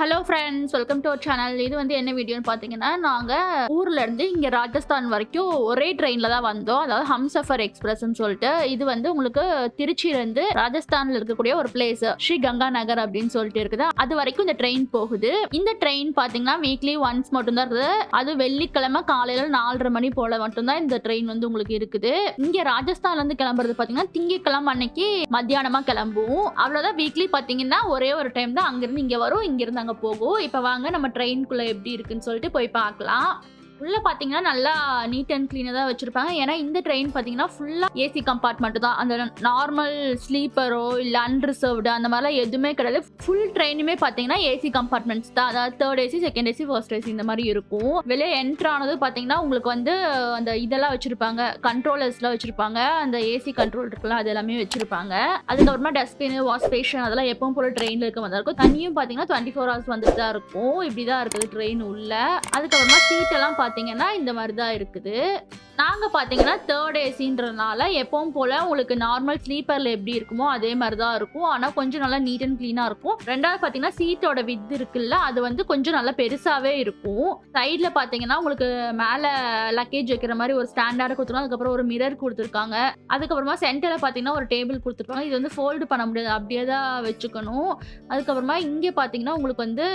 Hello friends welcome to our channel இது வந்து என்ன வீடியோன்னு பார்த்தீங்கன்னா நாங்கள் ஊர்லேருந்து இங்கே ராஜஸ்தான் வரைக்கும் ஒரே ட்ரெயினில் தான் வந்தோம். அதாவது ஹம்சஃபர் எக்ஸ்பிரஸ்ன்னு சொல்லிட்டு இது வந்து உங்களுக்கு திருச்சியிலேருந்து ராஜஸ்தானில் இருக்கக்கூடிய ஒரு பிளேஸ் ஸ்ரீ கங்கா நகர் அப்படின்னு சொல்லிட்டு இருக்குது. அது வரைக்கும் இந்த ட்ரெயின் போகுது. இந்த ட்ரெயின் பார்த்தீங்கன்னா வீக்லி ஒன்ஸ் மட்டும்தான் இருக்குது. அது வெள்ளிக்கிழமை காலையில் நாலரை மணி போல் மட்டும்தான் இந்த ட்ரெயின் வந்து உங்களுக்கு இருக்குது. இங்கே ராஜஸ்தான்லேருந்து கிளம்புறது பார்த்தீங்கன்னா திங்கக்கிழமை அன்னைக்கு மத்தியானமாக கிளம்புவோம். அவ்வளோதான் வீக்லி பார்த்தீங்கன்னா ஒரே ஒரு டைம் தான் அங்கேருந்து இங்கே வரும். இங்கேருந்து அங்கே போகும் இப்போ வாங்க நம்ம ட்ரெயின்குள்ளே எப்படி இருக்குன்னு சொல்லிட்டு போய் பார்க்கலாம். உள்ளே பார்த்தீங்கன்னா நல்லா நீட் அண்ட் க்ளீனாக தான் வச்சுருப்பாங்க. ஏன்னா இந்த ட்ரெயின் பார்த்தீங்கன்னா ஃபுல்லாக ஏசி கம்பார்ட்மெண்ட் தான். அந்த நார்மல் ஸ்லீப்பரோ இல்லை அன்ரிசர்வ்டு அந்த மாதிரிலாம் எதுவுமே கிடையாது. ஃபுல் ட்ரெயினுமே பார்த்தீங்கன்னா ஏசி கம்பார்ட்மெண்ட்ஸ் தான். அதாவது third AC second AC first AC இந்த மாதிரி இருக்கும். வெளியே என்ட்ரு ஆனது பார்த்தீங்கன்னா உங்களுக்கு வந்து அந்த இதெல்லாம் வச்சுருப்பாங்க. கண்ட்ரோலர்ஸ்லாம் வச்சுருப்பாங்க. அந்த ஏசி கண்ட்ரோல் இருக்குல்ல அது எல்லாமே வச்சுருப்பாங்க. அதுக்கப்புறமா டஸ்ட்பின் வாஷ் பேஷன் அதெல்லாம் எப்பவும் போல ட்ரெயினில் இருக்க மாதிரி இருக்கும். தண்ணியும் பார்த்தீங்கன்னா டுவெண்ட்டி ஃபோர் ஹவர்ஸ் வந்துட்டு தான் இருக்கும். இப்படி தான் இருக்குது ட்ரெயின் உள்ள. அதுக்கப்புறமா சீட்டெல்லாம் பார்த்தீங்கன்னா இந்த மாதிரி தான் இருக்குது. நாங்கள் பார்த்தீங்கன்னா தேர்ட் ஏசின்றதுனால எப்பவும் போல் உங்களுக்கு நார்மல் ஸ்லீப்பரில் எப்படி இருக்குமோ அதே மாதிரி தான் இருக்கும். ஆனால் கொஞ்சம் நல்லா நீட் அண்ட் க்ளீனாக இருக்கும். ரெண்டாவது பார்த்தீங்கன்னா சீட்டோட வித் இருக்குல்ல அது வந்து கொஞ்சம் நல்லா பெருசாகவே இருக்கும். சைடில் பார்த்தீங்கன்னா உங்களுக்கு மேலே லக்கேஜ் வைக்கிற மாதிரி ஒரு ஸ்டாண்டார்டு கொடுத்துருக்காங்க. அதுக்கப்புறம் ஒரு மிரர் கொடுத்துருக்காங்க. அதுக்கப்புறமா சென்டரில் பார்த்தீங்கன்னா ஒரு டேபிள் கொடுத்துருக்காங்க. இது வந்து ஃபோல்டு பண்ண முடியாது. அப்படியே தான் வச்சுக்கணும். அதுக்கப்புறமா இங்கே பார்த்தீங்கன்னா உங்களுக்கு வந்து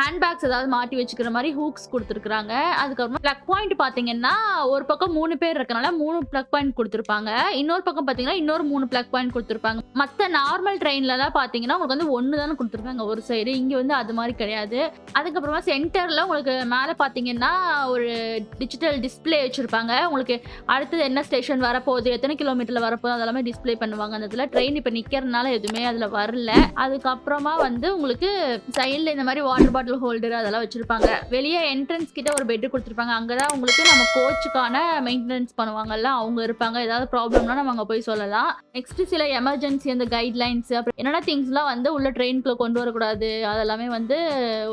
ஹேண்ட்பேக்ஸ் ஏதாவது மாட்டி வச்சுக்கிற மாதிரி ஹூக்ஸ் கொடுத்துருக்குறாங்க. அதுக்கப்புறமா ப்ளக் பாயிண்ட் பாத்தீங்கன்னா ஒரு பக்கம் மூணு பேர் இருக்கனால மூணு ப்ளக் பாயிண்ட் கொடுத்துருப்பாங்க. இன்னொரு பக்கம் பாத்தீங்கன்னா இன்னொரு மூணு பிளக் பாயிண்ட் கொடுத்துருப்பாங்க. மற்ற நார்மல் ட்ரெயின்ல தான் பாத்தீங்கன்னா உங்களுக்கு வந்து ஒன்று தானே கொடுத்துருப்பாங்க ஒரு சைடு இங்கே வந்து அது மாதிரி கிடையாது. அதுக்கப்புறமா சென்டரில் உங்களுக்கு மேலே பார்த்தீங்கன்னா ஒரு டிஜிட்டல் டிஸ்ப்ளே வச்சுருப்பாங்க. உங்களுக்கு அடுத்தது என்ன ஸ்டேஷன் வரப்போகுது எத்தனை கிலோமீட்டர்ல வரப்போகுது அதெல்லாமே டிஸ்ப்ளே பண்ணுவாங்க. அந்த இதுல ட்ரெயின் இப்போ நிக்கிறதுனால எதுவுமே அதில் வரல. அதுக்கப்புறமா வந்து உங்களுக்கு சைடில் இந்த மாதிரி வாட்டர் பாட்டில் ஹோல்டர் அதெல்லாம் வச்சுருப்பாங்க. வெளியே என்ட்ரன்ஸ் கிட்ட ஒரு பெட் கொடுத்துருப்பாங்க. அங்கே தான் உங்களுக்கு நம்ம கோச்சுக்கான மெயின்டெனன்ஸ் பண்ணுவாங்கல்ல அவங்க இருப்பாங்க. ஏதாவது ப்ராப்ளம்னா நம்ம அங்கே போய் சொல்லலாம். நெக்ஸ்ட் சில எமர்ஜென்சி அந்த கைட்லைன்ஸ் அப்புறம் என்னென்ன திங்ஸ்லாம் வந்து உள்ள ட்ரெயின்குள்ளே கொண்டு வரக்கூடாது அதெல்லாமே வந்து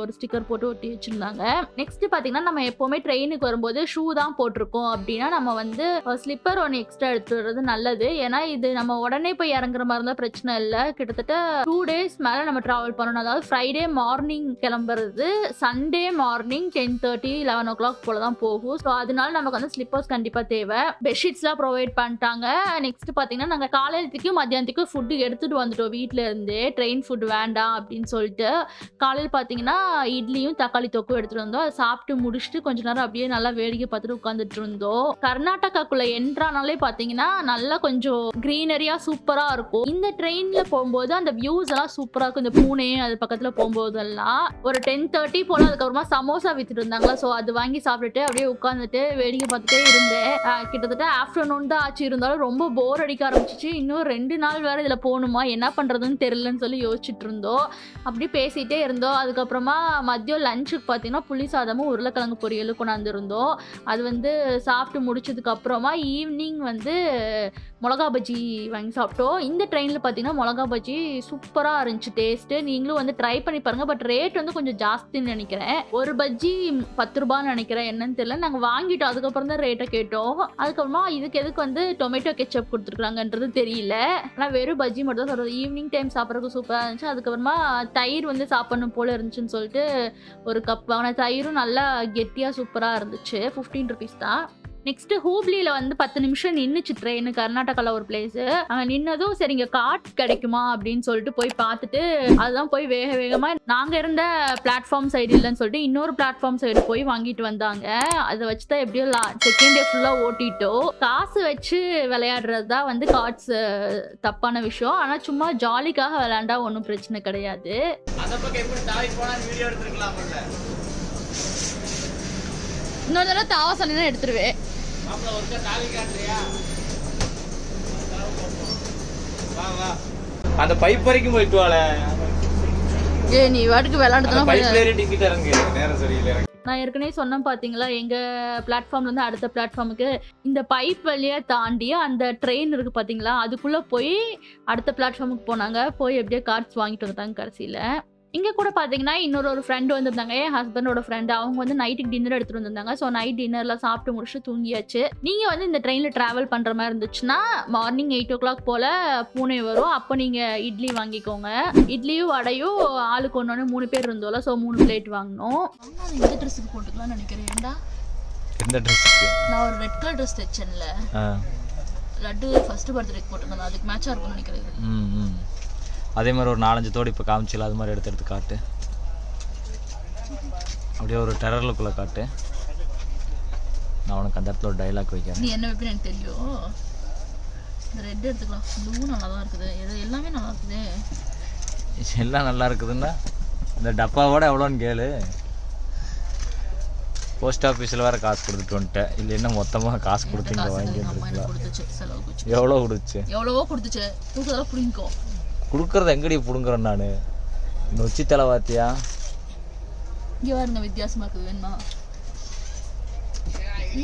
ஒரு ஸ்டிக்கர் போட்டு ஒட்டி வச்சுருந்தாங்க. நெக்ஸ்ட் பார்த்தீங்கன்னா நம்ம எப்போவுமே ட்ரெயினுக்கு வரும்போது ஷூ தான் போட்டிருக்கோம் அப்படின்னா நம்ம வந்து ஸ்லிப்பர் ஒன்று எக்ஸ்ட்ரா எடுத்து நல்லது. ஏன்னா இது நம்ம உடனே போய் இறங்குற மாதிரி இருந்தால் பிரச்சனை இல்லை. கிட்டத்தட்ட டூ டேஸ் மேலே நம்ம ட்ராவல் பண்ணணும். அதாவது ஃப்ரைடே மார்னிங் கிளம்புறது Sunday morning ten thirty eleven o'clock போல தான் போகும். ஸோ அதனால நமக்கு வந்து ஸ்லிப்பர்ஸ் கண்டிப்பாக தேவை. பெட்ஷீட்ஸ்லாம் ப்ரொவைட் பண்ணிட்டாங்க. நெக்ஸ்ட் பார்த்தீங்கன்னா நாங்கள் காலையிலத்துக்கும் மத்தியானத்துக்கும் ஃபுட்டு எடுத்துகிட்டு வந்துட்டோம் வீட்டில் இருந்து. ட்ரெயின் ஃபுட் வேண்டாம் அப்படின்னு சொல்லிட்டு. காலையில் பார்த்தீங்கன்னா இட்லியும் தக்காளி தொக்கும் எடுத்துகிட்டு வந்தோம். அதை சாப்பிட்டு முடிச்சுட்டு கொஞ்ச நேரம் அப்படியே நல்லா வேடிக்கை பார்த்துட்டு உட்காந்துட்டு இருந்தோம். கர்நாடகாக்குள்ளே என்ட்ரானாலே பார்த்தீங்கன்னா நல்லா கொஞ்சம் க்ரீனரியாக சூப்பராக இருக்கும். இந்த ட்ரெயினில் போகும்போது அந்த வியூஸ் எல்லாம் சூப்பராக இருக்கும். இந்த பூனே அது பக்கத்தில் போகும்போதெல்லாம். ஒரு டென் தேர்ட்டி போல் அதுக்கப்புறமா சமோசா வித்துட்டு இருந்தாங்களா. ஸோ அது வாங்கி சாப்பிட்டுட்டு அப்படியே உட்காந்துட்டு வேடிக்கை பார்த்துட்டே இருந்தேன். கிட்டத்தட்ட ஆஃப்டர்நூன் தான் ஆச்சு. இருந்தாலும் ரொம்ப போர் அடிக்க ஆரம்பிச்சிச்சு. இன்னும் ரெண்டு நாள் வேற இதில் போகணுமா? என்ன பண்ணுறதுன்னு தெரிலன்னு சொல்லி யோசிச்சுட்டு இருந்தோம். அப்படி பேசிகிட்டே இருந்தோம். அதுக்கப்புறமா மதியம் லஞ்சுக்கு பார்த்தீங்கன்னா புளி சாதமும் உருளைக்கிழங்கு பொரியலும் கொண்டாந்துருந்தோம். அது வந்து சாப்பிட்டு முடிச்சதுக்கு அப்புறமா ஈவினிங் வந்து மிளகா பஜ்ஜி வாங்கி சாப்பிட்டோம். இந்த ட்ரெயினில் பார்த்தீங்கன்னா மிளகா பஜ்ஜி சூப்பராக இருந்துச்சு. டேஸ்ட்டு நீங்களும் வந்து ட்ரை பண்ணி பாருங்கள் பட் ரேட் வந்து கொஞ்சம் ஜாஸ்தின்னு நினைக்கிறேன். ஒரு பஜ்ஜி பத்து ரூபான்னு நினைக்கிறேன். என்னன்னு தெரியல. நாங்கள் வாங்கிட்டோம். அதுக்கப்புறம் தான் ரேட்டை கேட்டோம். அதுக்கப்புறமா இதுக்கு எதுக்கு வந்து டொமேட்டோ கெச்சப் கொடுத்துருக்காங்கன்றது தெரியல. ஆனால் வெறும் பஜ்ஜி மட்டும் தான் சொல்கிறது ஈவினிங் டைம் சாப்பிட்றதுக்கு சூப்பராக இருந்துச்சு. அதுக்கப்புறமா தயிர் வந்து சாப்பிடணும் போல இருந்துச்சுன்னு சொல்லிட்டு ஒரு கப் ஆனால் தயிரும் நல்லா கெட்டியாக சூப்பராக இருந்துச்சு. ஃபிஃப்டீன் ருபீஸ் தான். நெக்ஸ்ட் ஹூப்ளியில் வந்து பத்து நிமிஷம் நின்றுச்சு ட்ரெயின் கர்நாடகாவில் ஒரு பிளேஸு அங்கே நின்னதும் சரி இங்கே காட் கிடைக்குமா அப்படின்னு சொல்லிட்டு போய் பார்த்துட்டு அதுதான் போய் வேக வேகமாக நாங்கள் இருந்த பிளாட்ஃபார்ம் சைடு இல்லைன்னு சொல்லிட்டு இன்னொரு பிளாட்ஃபார்ம் சைடு போய் வாங்கிட்டு வந்தாங்க. அதை வச்சு தான் எப்படியோ செகண்ட் டே ஃபுல்லாக ஓட்டிட்டோம். காசு வச்சு விளையாடுறது தான் வந்து கார்ட்ஸ் தப்பான விஷயம். ஆனால் சும்மா ஜாலிக்காக விளையாண்டா ஒன்றும் பிரச்சனை கிடையாது. இன்னொரு தடவை தாவா சொன்னா எடுத்துருவேன். மாப்பிள்ள ஒருத்தர் தாவி காட்டுறியா? வா வா. அந்த பைப் வரைக்கும் போயிட்டு வாழ ஏ நீ வாட்டுக்கு ஏறி டிக்கெட் இறங்கு. நேரம் சரியில்லை நான் ஏற்கனவே சொன்னேன் பார்த்தீங்களா எங்கள் பிளாட்ஃபார்ம்லேருந்து அடுத்த பிளாட்ஃபார்முக்கு இந்த பைப் வழியாக தாண்டி அந்த ட்ரெயின் இருக்குது பார்த்தீங்களா அதுக்குள்ளே போய் அடுத்த பிளாட்ஃபார்முக்கு போனாங்க. போய் எப்படியோ கார்ட்ஸ் வாங்கிட்டு வந்துட்டாங்க கடைசியில். இங்கே கூட பார்த்தீங்கன்னா இன்னொரு ஒரு ஃப்ரெண்டு வந்திருந்தாங்க. என் ஹஸ்பண்டோட ஃப்ரெண்டு அவங்க வந்து நைட்டுக்கு டின்னர் எடுத்துகிட்டு வந்திருந்தாங்க. ஸோ நைட் டின்னரில் சாப்பிட்டு முடிச்சுட்டு தூங்கியாச்சு. நீங்கள் வந்து இந்த ட்ரெயினில் ட்ராவல் பண்ணுற மாதிரி இருந்துச்சுன்னா மார்னிங் எயிட் ஓ கிளாக் போல் பூனே வரும். அப்போ நீங்கள் இட்லி வாங்கிக்கோங்க. இட்லியும் வடையும் ஆளுக்கு ஒன்று மூணு பேர் இருந்தோம்ல. ஸோ மூணு பிளேட் வாங்கினோம். இந்த ட்ரெஸ்ஸுக்கு போட்டுக்கலாம்னு நினைக்கிறேன். ஏன்டா எந்த ட்ரெஸ்ஸுக்கு நான் ஒரு ரெட் கலர் ட்ரெஸ் தைச்சேன்ல. லட்டு ஃபர்ஸ்ட் பர்த்டேக்கு போட்டிருந்தேன். அதுக்கு மேட்சாக இருக்கும்னு நினைக்கிறேன். அதே மாதிரி ஒரு நாலஞ்சு தோடு இப்போ காமிச்சில அது மாதிரி எடுத்து எடுத்து காட்டு. அப்படியே ஒரு டெரர் லுக்கில் காட்டு. நான் உனக்கு அந்த இடத்துல ஒரு டைலாக் வைக்கிறேன். நீ என்ன வைப்பேன்னு எனக்கு தெரியும். இந்த ரெட் எடுத்துக்கலாம். ப்ளூ நல்லா தான் இருக்குது. எது எல்லாமே நல்லா இருக்குது எல்லாம் நல்லா இருக்குதுன்னா இந்த டப்பாவோட எவ்வளோன்னு கேளு. போஸ்ட் ஆஃபீஸில் வேறு காசு கொடுத்துட்டு வந்துட்டேன். இல்லை என்ன மொத்தமாக காசு கொடுத்து இங்கே வாங்கி அம்மா எனக்கு வந்துருக்கலாம் கொடுத்துச்சு செலவுக்கு வச்சு எவ்வளோ கொடுச்சு எவ்வளவோ கொடுத்துச்சு. தூக்கதெல்லாம் பிடிங்கோ கொடுக்குறது எங்கடி பிடுங்குறேன் நான்? நொச்சி தலை பார்த்தியா இங்கே பாருங்க வித்தியாசமா இருக்குது வேணுமா?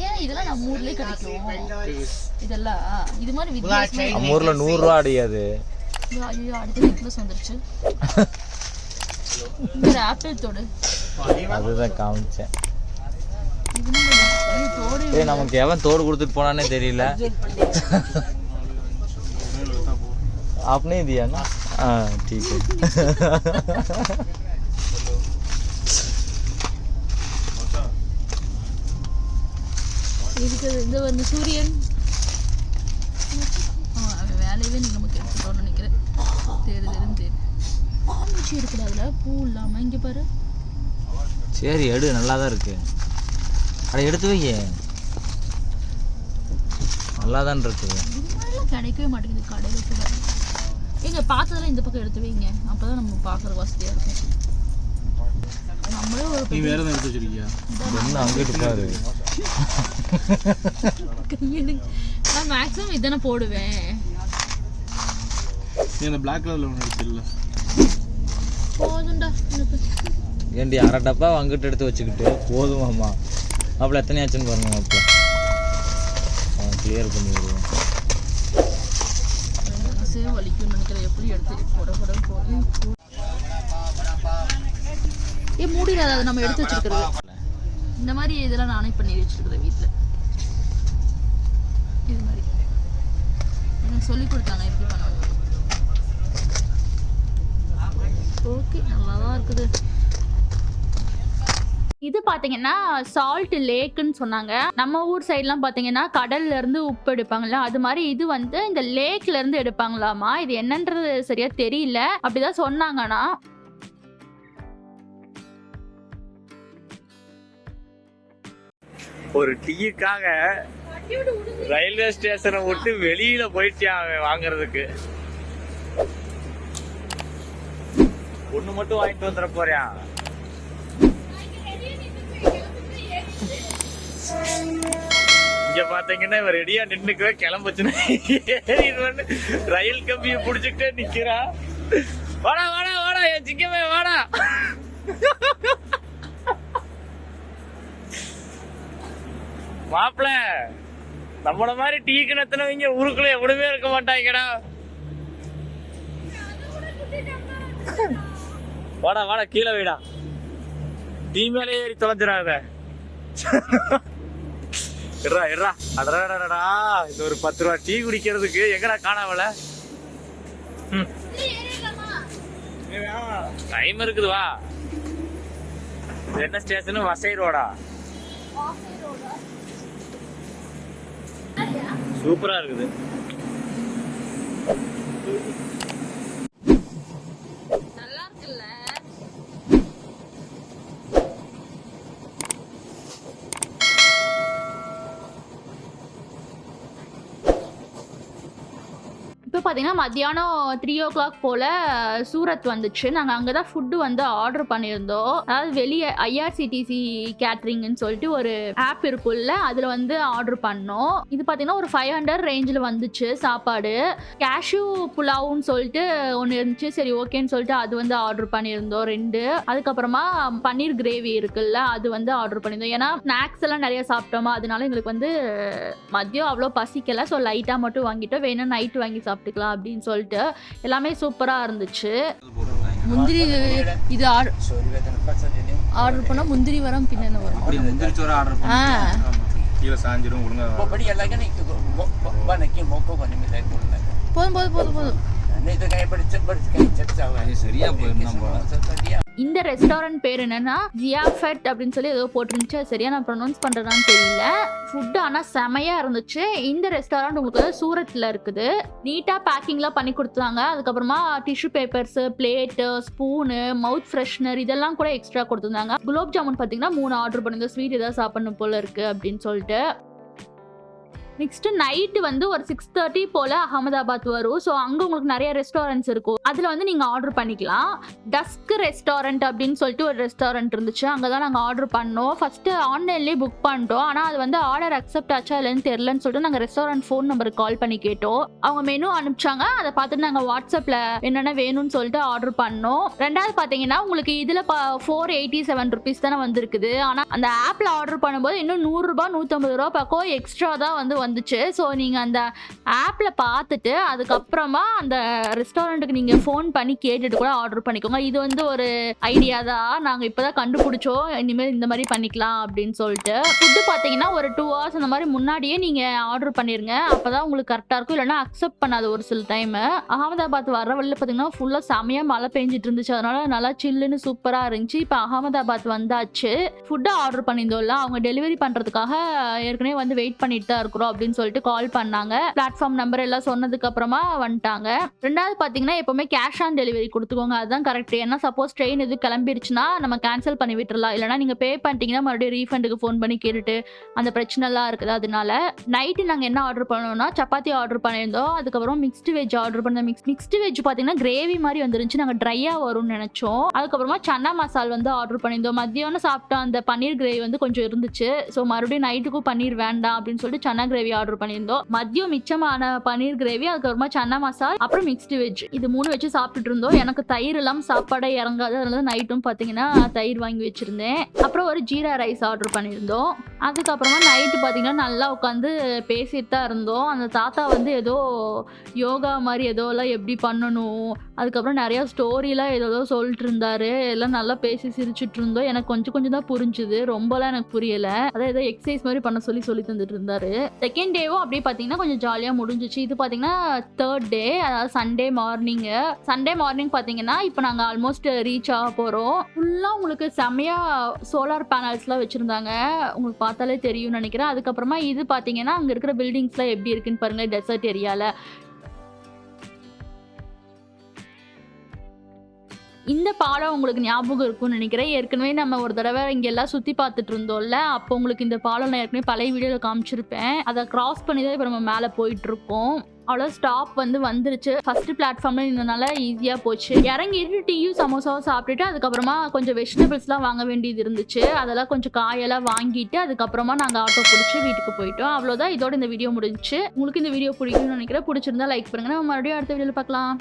ஏன் இதெல்லாம் நம்ம ஊர்லயே கிடைக்கும்? இதெல்லாம் இது மாதிரி வித்தியாசமா நம்ம ஊரில் நூறுரூவா அடியாது ஐயோ, ஐயோ அடுத்த நெக்லஸ் வந்துருச்சு. இந்த ஆப்பிள் தோடு. அதுதான் காமிச்சேன். நமக்கு எவன் தோடு கொடுத்துட்டு போனானே தெரியல. आपने ही दिया ना हाँ ठीक है இருக்குது இந்த வந்து சூரியன் ஆ, அவன் வேலையவே நீ நமக்கு எடுத்துட்டோம்னு நினைக்கிறேன் தேடு தேடுன்னு தேடு பூச்சி இருக்குது அதில் பூ இல்லாமல் இங்கே பாரு சரி எடு நல்லா தான் இருக்கு அட எடுத்து வையே நல்லா தான் இருக்குது இது மாதிரிலாம் கிடைக்கவே மாட்டேங்குது கடையில் கூட எங்க பார்த்ததெல்லாம் இந்த பக்கம் எடுத்து வைங்க. அப்போ தான் நம்ம பார்க்குற வசதியாக இருக்கும். நம்மளே ஒரு நீ வேற எதுவும் எடுத்து வச்சிருக்கியா? என்ன அங்கிட்டு பாரு. கையெடு நான் மேக்ஸிமம் இதானே போடுவேன். நீ அந்த பிளாக் கலர்ல ஒன்று எடுத்துல போதும்டா ஏண்டி அரை டப்பா அங்கிட்டு எடுத்து வச்சுக்கிட்டு போதுமாம்மா. மாப்பிள்ள எத்தனை ஆச்சுன்னு பாருங்க மாப்பிள்ள. கிளியர் பண்ணி விடுவோம் மனசே வலிக்கும்னு நினைக்கிறேன் எப்படி எடுத்து போட போட போய் ஏ மூடிடாத அதை நம்ம எடுத்து வச்சிருக்கிறது. இந்த மாதிரி இதெல்லாம் நானே பண்ணி வச்சிருக்கிறேன் வீட்டில் இது மாதிரி. எனக்கு சொல்லி கொடுத்தாங்க எப்படி பண்ணணும் ஓகே நல்லா தான் இருக்குது இது பார்த்தீங்கன்னா சால்ட் லேக்குன்னு சொன்னாங்க. நம்ம ஊர் சைட்லாம் பார்த்தீங்கன்னா கடல்ல இருந்து உப்பு எடுப்பாங்களா அது மாதிரி இது வந்து இந்த லேக்ல இருந்து எடுப்பாங்களாமா? இது என்னன்றது சரியா தெரியல. அப்படிதான் சொன்னாங்கன்னா ஒரு டீக்காக ரயில்வே ஸ்டேஷனை விட்டு வெளியில போயிட்டான் வாங்குறதுக்கு. ஒண்ணு மட்டும் வாங்கிட்டு வந்துட போறியா? இங்க பாத்தீங்கன்னா இவன் ரெடியா நின்னுக்கவே கிளம்புச்சுன்னு. ரயில் கம்பிய புடிச்சுக்கிட்டே நிக்கிறா. வாடா வாடா வாடா என் சிங்கமே வாடா. மாப்பிள நம்மள மாதிரி டீ கிணத்துனவங்க ஊருக்குள்ள எவ்வளவுமே இருக்க மாட்டாங்கடா. வாடா வாடா கீழே வீடா. டீ மேலே ஏறி தொலைஞ்சிடாத. இடரா இருடா அடடா இந்த ஒரு பத்து ரூபா டீ குடிக்கிறதுக்கு எங்கடா காணாமல டைம் இருக்குது வா. என்ன ஸ்டேஷன் வசை ரோடா சூப்பரா இருக்குது. இப்போ பார்த்தீங்கன்னா மத்தியானம் த்ரீ ஓ கிளாக் போல் சூரத் வந்துச்சு. நாங்கள் அங்கே தான் ஃபுட்டு வந்து ஆர்டர் பண்ணியிருந்தோம். அதாவது வெளியே ஐஆர்சிடிசி கேட்ரிங்னு சொல்லிட்டு ஒரு ஆப் இருக்குல்ல அதில் வந்து ஆர்டர் பண்ணோம். இது பார்த்தீங்கன்னா ஒரு ஃபைவ் ஹண்ட்ரட் ரேஞ்சில் வந்துச்சு சாப்பாடு. கேஷ்யூ புலாவுன்னு சொல்லிட்டு ஒன்று இருந்துச்சு. சரி ஓகேன்னு சொல்லிட்டு அது வந்து ஆர்டர் பண்ணியிருந்தோம் ரெண்டு. அதுக்கப்புறமா பன்னீர் கிரேவி இருக்குல்ல அது வந்து ஆர்டர் பண்ணியிருந்தோம். ஏன்னா ஸ்நாக்ஸ் எல்லாம் நிறைய சாப்பிட்டோமா அதனால எங்களுக்கு வந்து மதியம் அவ்வளோ பசிக்கல. ஸோ லைட்டாக மட்டும் வாங்கிட்டோம். வேணும் நைட் வாங்கி சாப்பிட்டுக்கலாம் அப்படின்னு சொல்லிட்டு எல்லாமே சூப்பராக இருந்துச்சு. முந்திரி இது ஆர்டர் பண்ணா முந்திரி வரும் பின்ன வரும்? ஆ. கீழே சாஞ்சிரும் போதும் போதும் போதும் போதும். இந்த ரெஸ்டாரண்ட் பேர் என்னன்னா ஜியாஃபெட் அப்படின்னு சொல்லி ஏதோ போட்டிருந்துச்சு. அது சரியா நான் ப்ரொனவுன்ஸ் பண்றதான்னு தெரியல. ஃபுட் ஆனால் செமையா இருந்துச்சு. இந்த ரெஸ்டாரண்ட் உங்களுக்கு வந்து சூரத்தில் இருக்குது. நீட்டாக பேக்கிங்லாம் பண்ணி கொடுத்தாங்க. அதுக்கப்புறமா tissue papers plate spoon mouth freshener இதெல்லாம் கூட எக்ஸ்ட்ரா கொடுத்துருந்தாங்க. குலோப் ஜாமுன் பார்த்தீங்கன்னா மூணு ஆர்டர் பண்ணிருந்தோம் ஸ்வீட் ஏதாவது சாப்பிடணும் போல இருக்கு அப்படின்னு சொல்லிட்டு. நெக்ஸ்ட் நைட்டு வந்து ஒரு சிக்ஸ் தேர்ட்டி போல் அகமதாபாத் வரும். ஸோ அங்கே உங்களுக்கு நிறைய ரெஸ்டாரண்ட்ஸ் இருக்கும். அதில் வந்து நீங்கள் ஆர்டர் பண்ணிக்கலாம். டஸ்க் ரெஸ்டாரண்ட் அப்படின்னு சொல்லிட்டு ஒரு ரெஸ்டாரண்ட் இருந்துச்சு. அங்கே தான் நாங்கள் ஆர்டர் பண்ணோம். ஃபஸ்ட்டு ஆன்லைன்லேயே புக் பண்ணிட்டோம். ஆனால் அது வந்து ஆர்டர் அக்செப்ட் ஆச்சா இல்லைன்னு தெரிலன்னு சொல்லிட்டு நாங்கள் ரெஸ்டாரண்ட் ஃபோன் நம்பருக்கு கால் பண்ணி கேட்டோம். அவங்க மெனு அனுப்பிச்சாங்க. அதை பார்த்துட்டு நாங்கள் வாட்ஸ்அப்பில் என்னென்ன வேணும்னு சொல்லிட்டு ஆர்டர் பண்ணோம். ரெண்டாவது பார்த்தீங்கன்னா உங்களுக்கு இதில் ஃபோர் எயிட்டி செவன் ருபீஸ் தானே வந்திருக்குது. ஆனால் அந்த ஆப்பில் ஆர்டர் பண்ணும்போது இன்னும் நூறுரூபா நூற்றம்பது ரூபா பக்கம் எக்ஸ்ட்ரா தான் வந்து வந்துச்சு. ஸோ நீங்கள் அந்த ஆப்பில் பார்த்துட்டு அதுக்கப்புறமா அந்த ரெஸ்டாரண்ட்டுக்கு நீங்கள் ஃபோன் பண்ணி கேட்டுட்டு கூட ஆர்டர் பண்ணிக்கோங்க. இது வந்து ஒரு ஐடியா தான். நாங்கள் இப்போ தான் கண்டுபிடிச்சோம். இனிமேல் இந்த மாதிரி பண்ணிக்கலாம் அப்படின்னு சொல்லிட்டு. ஃபுட்டு பார்த்தீங்கன்னா ஒரு டூ ஹவர்ஸ் அந்த மாதிரி முன்னாடியே நீங்கள் ஆர்டர் பண்ணிடுங்க அப்போ தான் உங்களுக்கு கரெக்டாக இருக்கும். இல்லைனா அக்செப்ட் பண்ணாது ஒரு சில டைமு அகமதாபாத் வர வழியில் பார்த்தீங்கன்னா ஃபுல்லாக செமையாக மழை பெஞ்சிட்டு இருந்துச்சு. அதனால நல்லா சில்லுன்னு சூப்பராக இருந்துச்சு. இப்போ அகமதாபாத் வந்தாச்சு. ஃபுட்டு ஆர்டர் பண்ணியிருந்தோம்ல. அவங்க டெலிவரி பண்ணுறதுக்காக ஏற்கனவே வந்து வெயிட் பண்ணிட்டு தான் இருக்கிறோம். அப்படின்னு சொல்லிட்டு கால் பண்ணாங்க. பிளாட்ஃபார்ம் நம்பர் எல்லாம் சொன்னதுக்கு அப்புறமா வந்துட்டாங்க. ரெண்டாவது பார்த்தீங்கன்னா எப்பவுமே கேஷ் ஆன் டெலிவரி கொடுத்துக்கோங்க. அதுதான் கரெக்ட் ஏன்னா சப்போஸ் ட்ரெயின் எது கிளம்பிருச்சுன்னா நம்ம கேன்சல் பண்ணி விட்டுறலாம். இல்லைனா நீங்கள் பே பண்ணிட்டீங்கன்னா மறுபடியும் ரீஃபண்டுக்கு ஃபோன் பண்ணி கேட்டுட்டு அந்த பிரச்சனைலாம் இருக்குது. அதனால நைட்டு நாங்கள் என்ன ஆர்டர் பண்ணோம்னா சப்பாத்தி ஆர்டர் பண்ணியிருந்தோம். அதுக்கப்புறம் மிக்ஸ்டு வெஜ் ஆர்டர் பண்ண மிக்ஸ் மிக்ஸ்டு வெஜ் பார்த்தீங்கன்னா கிரேவி மாதிரி வந்துருந்துச்சு. நாங்கள் ட்ரையாக வரும்னு நினச்சோம். அதுக்கப்புறமா சன்னா மசால் வந்து ஆர்டர் பண்ணியிருந்தோம். மத்தியானம் சாப்பிட்டோம் அந்த பன்னீர் கிரேவி வந்து கொஞ்சம் இருந்துச்சு. ஸோ மறுபடியும் நைட்டுக்கும் பன்னீர் வேண்டாம் அப்படின்னு சொல்லிட்டு சன்னா கிரேவி ஆர்டர் பண்ணியிருந்தோம். மதியம் மிச்சமான பன்னீர் கிரேவி அதுக்கப்புறமா சன்னா மசால் அப்புறம் மிக்ஸ்டு வெஜ் இது மூணு வச்சு சாப்பிட்டுட்டு இருந்தோம். எனக்கு தயிர் இல்லாமல் சாப்பாடே இறங்காது. அதனால நைட்டும் பார்த்தீங்கன்னா தயிர் வாங்கி வச்சிருந்தேன். அப்புறம் ஒரு ஜீரா ரைஸ் ஆர்டர் பண்ணியிருந்தோம். அதுக்கப்புறமா நைட்டு பார்த்திங்கன்னா நல்லா உட்காந்து பேசிட்டு தான் இருந்தோம். அந்த தாத்தா வந்து ஏதோ யோகா மாதிரி ஏதோலாம் எப்படி பண்ணணும் அதுக்கப்புறம் நிறையா ஸ்டோரிலாம் ஏதோ ஏதோ சொல்லிட்டு இருந்தாரு. எல்லாம் நல்லா பேசி சிரிச்சுட்டு இருந்தோம். எனக்கு கொஞ்சம் கொஞ்சம் தான் புரிஞ்சுது. ரொம்பலாம் எனக்கு புரியல. அதான் ஏதோ எக்ஸசைஸ் மாதிரி பண்ண சொல்லி சொல்லி தந்துட்டு இருந்தாரு. செகண்ட் டேவும் அப்படியே பார்த்தீங்கன்னா கொஞ்சம் ஜாலியாக முடிஞ்சிச்சு. இது பார்த்தீங்கன்னா தேர்ட் டே அதாவது சண்டே மார்னிங்கு சண்டே மார்னிங் பார்த்தீங்கன்னா இப்போ நாங்கள் ஆல்மோஸ்ட் ரீச் ஆக போகிறோம் ஃபுல்லாக உங்களுக்கு செம்மையாக சோலார் பேனல்ஸ்லாம் வச்சுருந்தாங்க. உங்களுக்கு பார்த்தாலே தெரியும்னு நினைக்கிறேன். அதுக்கப்புறமா இது பார்த்தீங்கன்னா அங்கே இருக்கிற பில்டிங்ஸ்லாம் எப்படி இருக்குன்னு பாருங்களேன் டெசர்ட் ஏரியாவில் இந்த பாலம் உங்களுக்கு ஞாபகம் இருக்கும்னு நினைக்கிறேன். ஏற்கனவே நம்ம ஒரு தடவை இங்கே எல்லாம் சுற்றி பார்த்துட்டு இருந்தோம்ல அப்போ உங்களுக்கு இந்த பாலம் நான் ஏற்கனவே பழைய வீடியோவில் காமிச்சிருப்பேன். அதை கிராஸ் பண்ணி தான் இப்போ நம்ம மேலே போயிட்டுருக்கோம் இருக்கோம். அவ்வளோ ஸ்டாப் வந்து வந்துருச்சு. ஃபர்ஸ்ட் பிளாட்ஃபார்ம்ல இருந்தனால ஈஸியாக போச்சு. இறங்கிட்டு டீயும் சமோசாவும் சாப்பிட்டுட்டு அதுக்கப்புறமா கொஞ்சம் வெஜிடபிள்ஸ்லாம் வாங்க வேண்டியது இருந்துச்சு. அதெல்லாம் கொஞ்சம் காயெல்லாம் வாங்கிட்டு அதுக்கப்புறமா நாங்கள் ஆட்டோ பிடிச்சி வீட்டுக்கு போயிட்டோம். அவ்வளோதான் இதோட இந்த வீடியோ முடிஞ்சிச்சு. உங்களுக்கு இந்த வீடியோ பிடிக்கும்னு நினைக்கிறேன். பிடிச்சிருந்தா லைக் பண்ணுங்க. நம்ம மறுபடியும் அடுத்த வீடியோவில் பார்க்கலாம்.